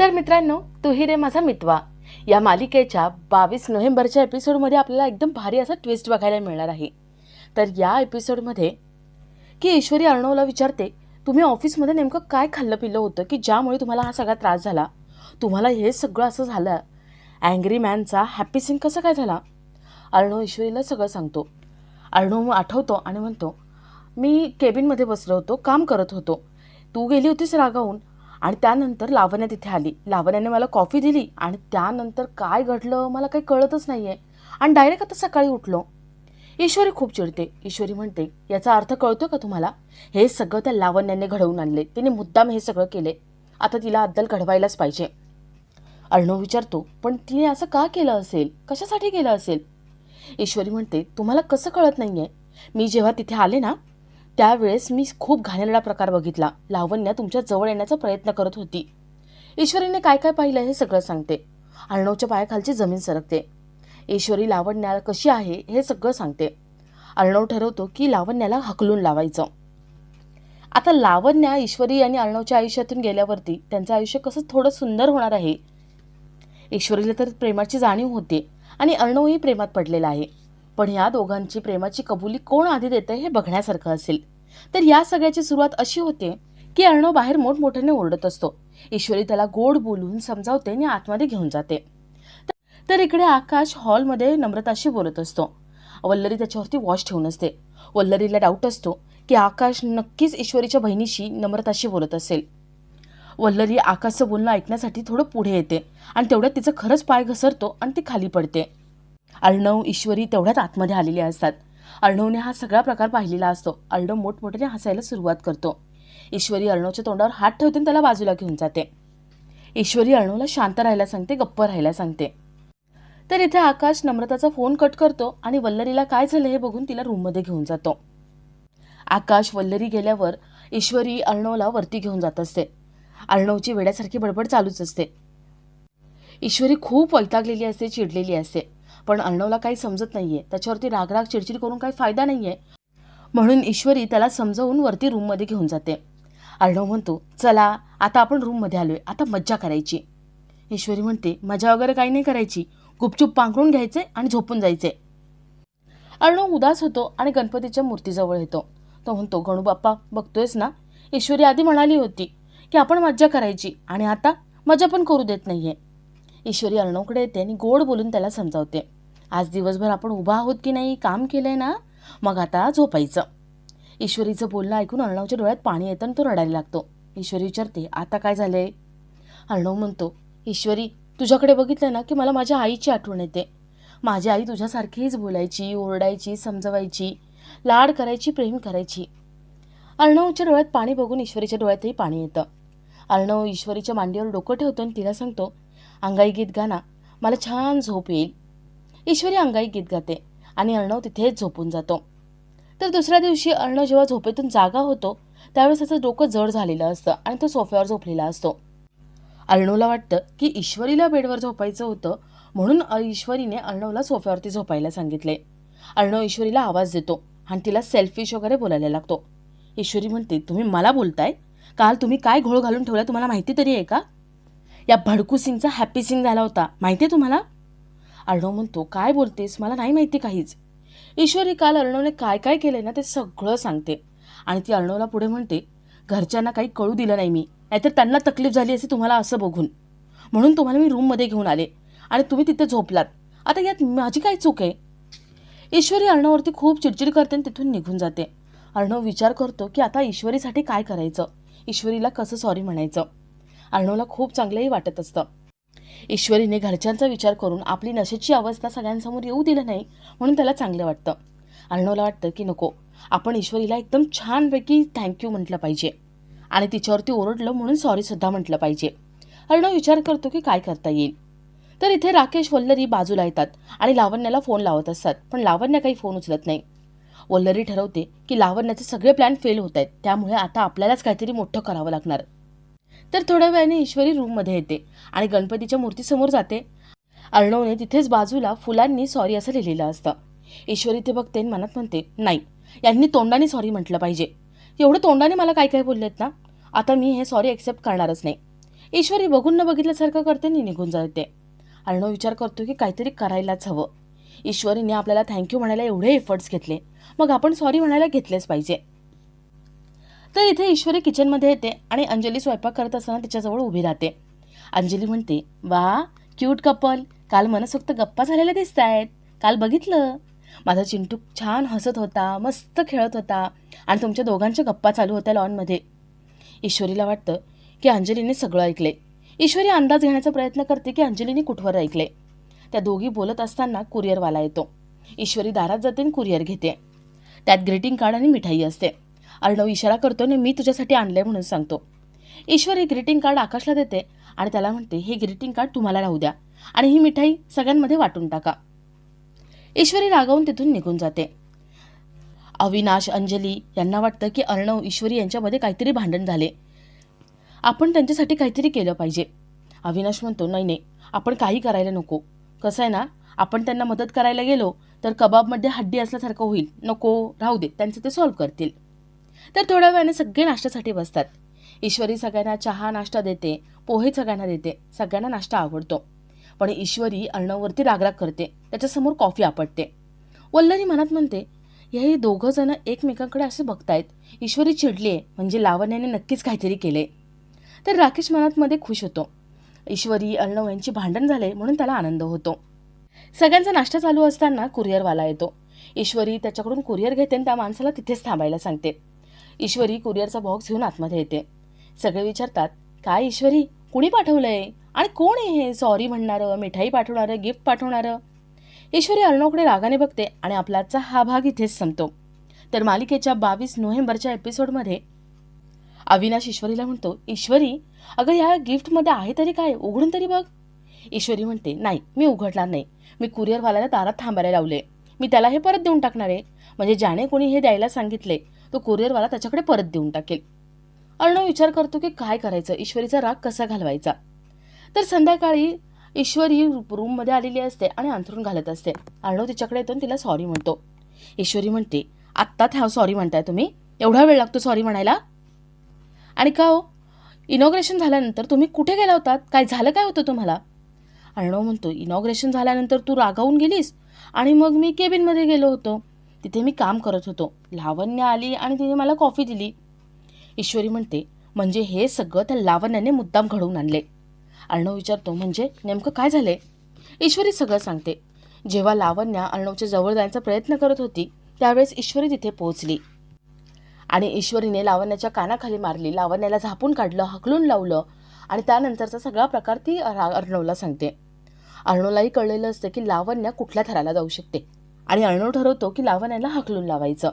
तर मित्रांनो तुही रे माझा मितवा. या मालिकेच्या बावीस नोव्हेंबरच्या एपिसोडमध्ये आपल्याला एकदम भारी असा ट्विस्ट बघायला मिळणार आहे. तर या एपिसोडमध्ये की ईश्वरी अर्णवला विचारते तुम्ही ऑफिसमध्ये नेमकं काय खाल्लं पिल्लं होतं? की ज्यामुळे तुम्हाला हा सगळा त्रास झाला? तुम्हाला हे सगळं असं झालं? अँग्री मॅनचा हॅपी सिंग कसं काय झाला? अर्णव ईश्वरीला सगळं सांगतो. अर्णव आठवतो आणि म्हणतो मी केबिनमध्ये बसलो होतो काम करत होतो. तू गेली होतीस रागावून. आणि त्यानंतर लावण्या तिथे आली. लावण्याने मला कॉफी दिली आणि त्यानंतर काय घडलं मला काही कळतच नाही आहे आणि डायरेक्ट आता सकाळी उठलो. ईश्वरी खूप चिडते. ईश्वरी म्हणते याचा अर्थ कळतो का तुम्हाला? हे सगळं त्या लावण्याने घडवून आणले. तिने मुद्दाम हे सगळं केले. आता तिला अद्दल घडवायलाच पाहिजे. अर्णव विचारतो पण तिने असं का केलं असेल? कशासाठी केलं असेल? ईश्वरी म्हणते तुम्हाला कसं कळत नाही आहे मी जेव्हा तिथे आले ना त्यावेळेस मी खूप घाणेरडा प्रकार बघितला. लावण्या तुमच्या जवळ येण्याचा प्रयत्न करत होती. ईश्वरीने काय काय पाहिलं हे सगळं सांगते. अर्णवच्या पायाखालची जमीन सरकते. ईश्वरी लावण्याला कशी आहे हे सगळं सांगते. अर्णव ठरवतो की लावण्याला हकलून लावायचं. आता लावण्या ईश्वरी आणि अर्णवच्या आयुष्यातून गेल्यावरती त्यांचं आयुष्य कसं थोडं सुंदर होणार आहे? ईश्वरीला तर प्रेमाची जाणीव होते आणि अर्णवही प्रेमात पडलेला आहे. पण या दोघांची प्रेमाची कबुली कोण आधी देते हे बघण्यासारखं असेल. तर या सगळ्याची सुरुवात अशी होते की अर्णव बाहेर मोठमोठ्याने ओरडत असतो. ईश्वरी त्याला गोड बोलून समजावते आणि आतमध्ये घेऊन जाते. तर इकडे आकाश हॉलमध्ये नम्रताशी बोलत असतो. वल्लरी त्याच्यावरती वॉच ठेवून असते. वल्लरीला डाऊट असतो की आकाश नक्कीच ईश्वरीच्या बहिणीशी नम्रताशी बोलत असेल. वल्लरी आकाशचं बोलणं ऐकण्यासाठी थोडं पुढे येते आणि तेवढ्यात तिचं खरंच पाय घसरतो आणि ती खाली पडते. अर्णव ईश्वरी तेवढ्यात आतमध्ये आलेले असतात. अर्णवने हा सगळा प्रकार पाहिलेला असतो. अर्णव मोठमोठ्याने हसायला सुरुवात करतो. ईश्वरी अर्णवच्या तोंडावर हात ठेवते आणि त्याला बाजूला घेऊन जाते. ईश्वरी अर्णवला शांत राहायला सांगते गप्प राहायला सांगते. तर इथे आकाश नम्रताचा फोन कट करतो आणि वल्लरीला काय झालं हे बघून तिला रूममध्ये घेऊन जातो. आकाश वल्लरी गेल्यावर ईश्वरी अर्णवला वरती घेऊन जात असते. अर्णवची वेड्यासारखी बडबड चालूच असते. ईश्वरी खूप वैतागलेली असते चिडलेली असते. पण अर्णवला काही समजत नाहीये. त्याच्यावरती रागराग चिडचिड करून काही फायदा नाहीये. म्हणून ईश्वरी त्याला समजवून वरती रूममध्ये घेऊन जाते. अर्णव म्हणतो चला आता आपण रूममध्ये आलोय. आता मज्जा करायची. ईश्वरी म्हणते मजा वगैरे काही नाही करायची. गुपचूप पांघरून घ्यायचे आणि झोपून जायचे अर्णव उदास होतो आणि गणपतीच्या मूर्तीजवळ येतो. तो म्हणतो गणूबाप्पा बघतोयस ना? ईश्वरी आधी म्हणाली होती की आपण मज्जा करायची आणि आता मजा पण करू देत नाहीये. ईश्वरी अर्णवकडे येते आणि गोड बोलून त्याला समजावते. आज दिवसभर आपण उभा आहोत की नाही काम केलंय ना? मग आता झोपायचं. ईश्वरीचं बोलणं ऐकून अर्णवच्या डोळ्यात पाणी येतं आणि तो रडायला लागतो. ईश्वरी विचारते आता काय झालंय? अर्णव म्हणतो ईश्वरी तुझ्याकडे बघितलं ना की मला माझ्या आईची आठवण येते. माझी आई तुझ्यासारखीच बोलायची ओरडायची समजवायची लाड करायची प्रेम करायची. अर्णवच्या डोळ्यात पाणी बघून ईश्वरीच्या डोळ्यातही पाणी येतं. अर्णव ईश्वरीच्या मांडीवर डोकं ठेवतो आणि तिला सांगतो अंगाई गीत गाना. मला छान झोप येईल. ईश्वरी अंगाई गीत गाते आणि अर्णव तिथेच झोपून जातो. तर दुसऱ्या दिवशी अर्णव जेव्हा झोपेतून जागा होतो त्यावेळेस त्याचं डोकं जड झालेलं असतं आणि तो सोफ्यावर झोपलेला असतो. अर्णवला वाटतं की ईश्वरीला बेडवर झोपायचं होतं म्हणून ईश्वरीने अर्णवला सोफ्यावरती झोपायला सांगितले. अर्णव ईश्वरीला आवाज देतो आणि तिला सेल्फिश वगैरे बोलायला लागतो. ईश्वरी म्हणते तुम्ही मला बोलताय? काल तुम्ही काय घोळ घालून ठेवला तुम्हाला माहिती तरी आहे का? या भडकू सिंगचा हॅपी सिंग झाला होता. माहिती आहे तुम्हाला? अर्णव म्हणतो काय बोलतेस? मला नाही माहिती काहीच. ईश्वरी काल अर्णवने काय काय केलंय ना ते सगळं सांगते. आणि ती अर्णवला पुढे म्हणते घरच्यांना काही कळू दिलं नाही मी. नाहीतर त्यांना तकलीफ झाली असे तुम्हाला असं बघून. म्हणून तुम्हाला मी रूममध्ये घेऊन आले. आणि तुम्ही तिथे झोपलात. आता यात माझी काय चूक आहे? ईश्वरी अर्णववरती खूप चिडचिड करते आणि तिथून निघून जाते. अर्णव विचार करतो की आता ईश्वरीसाठी काय करायचं? ईश्वरीला कसं सॉरी म्हणायचं? अर्णवला खूप चांगलंही वाटत असतं. ईश्वरीने घरच्यांचा विचार करून आपली नशेची अवस्था सगळ्यांसमोर येऊ दिलं नाही म्हणून त्याला चांगलं वाटतं. अर्णवला वाटतं की नको आपण ईश्वरीला एकदम छानपैकी थँक्यू म्हटलं पाहिजे. आणि तिच्यावरती ओरडलं म्हणून सॉरीसुद्धा म्हटलं पाहिजे. अर्णव विचार करतो की काय करता येईल. तर इथे राकेश वल्लरी बाजूला येतात आणि लावण्याला फोन लावत असतात पण लावण्य काही फोन उचलत नाही. वल्लरी ठरवते की लावण्याचे सगळे प्लॅन फेल होत आहेत त्यामुळे आता आपल्यालाच काहीतरी मोठं करावं लागणार. तर थोड्या वेळाने ईश्वरी रूममध्ये येते आणि गणपतीच्या मूर्तीसमोर जाते. अर्णवने तिथेच बाजूला फुलांनी सॉरी असं लिहिलेलं असतं. ईश्वरी ते बघते मनात म्हणते नाही यांनी तोंडाने सॉरी म्हटलं पाहिजे. एवढं तोंडाने मला काय काय बोललेत ना? आता मी हे सॉरी ॲक्सेप्ट करणारच नाही. ईश्वरी बघून न बघितल्यासारखं करते आणि निघून जाते. अर्णव विचार करतो की काहीतरी करायलाच हवं. ईश्वरीने आपल्याला थँक्यू म्हणायला एवढे एफर्ट्स घेतले. मग आपण सॉरी म्हणायला घेतलेच पाहिजे. तर इथे ईश्वरी किचनमध्ये येते आणि अंजली स्वयंपाक करत असताना तिच्याजवळ उभी राहते. अंजली म्हणते वा क्यूट कपल काल मनसोक्त गप्पा झालेल्या दिसत आहेत काल बघितलं. माझा चिंटू छान हसत होता मस्त खेळत होता आणि तुमच्या दोघांच्या गप्पा चालू होत्या लॉनमध्ये ईश्वरीला वाटतं की अंजलीने सगळं ऐकले ईश्वरी अंदाज घेण्याचा प्रयत्न करते की अंजलीने कुठवर ऐकले त्या दोघी बोलत असताना कुरिअरवाला येतो. ईश्वरी दारात जाते आणि कुरिअर घेते. त्यात ग्रीटिंग कार्ड आणि मिठाई असते. अर्णव इशारा करतो आणि मी तुझ्यासाठी आणलंय म्हणून सांगतो. ईश्वरी ग्रीटिंग कार्ड आकाशला देते आणि त्याला म्हणते हे ग्रीटिंग कार्ड तुम्हाला राहू द्या आणि ही मिठाई सगळ्यांमध्ये वाटून टाका. ईश्वरी रागावून तिथून निघून जाते. अविनाश अंजली यांना वाटतं की अर्णव ईश्वरी यांच्यामध्ये काहीतरी भांडण झाले. आपण त्यांच्यासाठी काहीतरी केलं पाहिजे. अविनाश म्हणतो नाही नाही आपण काही करायला नको. कसं आहे ना आपण त्यांना मदत करायला गेलो तर कबाबमध्ये हड्डी असल्यासारखं होईल. नको राहू दे त्यांचं ते सॉल्व्ह करतील. तर थोड्या वेळाने सगळे नाश्त्यासाठी बसतात. ईश्वरी सगळ्यांना चहा नाश्ता देते पोहे सगळ्यांना देते सगळ्यांना नाश्ता आवडतो. पण ईश्वरी अर्णववरती रागराग करते त्याच्यासमोर कॉफी आपटते. वल्लरी मनात म्हणते हे दोघं जण एकमेकांकडे असे बघतायत. ईश्वरी चिडली आहे म्हणजे लावण्याने नक्कीच काहीतरी केले तर राकेश मनात मध्ये खुश होतो. ईश्वरी अर्णव यांची भांडण झाले म्हणून त्याला आनंद होतो. सगळ्यांचा नाश्ता चालू असताना कुरिअरवाला येतो. ईश्वरी त्याच्याकडून कुरिअर घेते आणि त्या माणसाला तिथेच थांबायला सांगते. ईश्वरी कुरिअरचा बॉक्स घेऊन आतमध्ये येते. सगळे विचारतात काय ईश्वरी? कुणी पाठवलंय? आणि कोण आहे हे? सॉरी म्हणणारं मिठाई पाठवणारं गिफ्ट पाठवणारं? ईश्वरी अर्णवकडे रागाने बघते आणि आपला आजचा हा भाग इथेच संपतो. तर मालिकेच्या बावीस नोव्हेंबरच्या एपिसोडमध्ये अविनाश ईश्वरीला म्हणतो ईश्वरी अगं ह्या गिफ्टमध्ये आहे तरी काय? उघडून तरी बघ. ईश्वरी म्हणते नाही मी उघडणार नाही. मी कुरिअरवाल्याला दारात थांबायला लावले. मी त्याला हे परत देऊन टाकणार आहे. म्हणजे ज्याने कोणी हे द्यायला सांगितले तो कुरिअरवाला त्याच्याकडे परत देऊन टाकेल. अर्णव विचार करतो की काय करायचं? ईश्वरीचा राग कसा घालवायचा? तर संध्याकाळी ईश्वरी रूममध्ये आलेली असते आणि अंथरून घालत असते. अर्णव तिच्याकडे येतो आणि तिला सॉरी म्हणतो. ईश्वरी म्हणते आत्ता ह्या सॉरी म्हणताय तुम्ही? एवढा वेळ लागतो सॉरी म्हणायला? आणि का हो? इनॉग्रेशन झाल्यानंतर तुम्ही कुठे गेला होतात? काय झालं काय होतं तुम्हाला? अर्णव म्हणतो इनॉग्रेशन झाल्यानंतर तू रागावून गेलीस? आणि मग मी केबिनमध्ये गेलो होतो. तिथे मी काम करत होतो. लावण्य आली आणि तिने मला कॉफी दिली. ईश्वरी म्हणते म्हणजे हे सगळं त्या लावण्याने मुद्दाम घडवून आणले. अर्णव विचारतो म्हणजे नेमकं काय झाले? ईश्वरी सगळं सांगते. जेव्हा लावण्या अर्णवच्या जवळ जायचा प्रयत्न करत होती त्यावेळेस ईश्वरी तिथे पोहोचली. आणि ईश्वरीने लावण्याच्या कानाखाली मारली लावण्याला झापून काढलं हकलून लावलं आणि त्यानंतरचा सगळा प्रकार ती अर्णवला सांगते. अर्णोलाही कळलेलं असतं की लावण्या कुठल्या थराला जाऊ शकते. आणि अर्णव ठरवतो की लावण्याला हकलून लावायचं.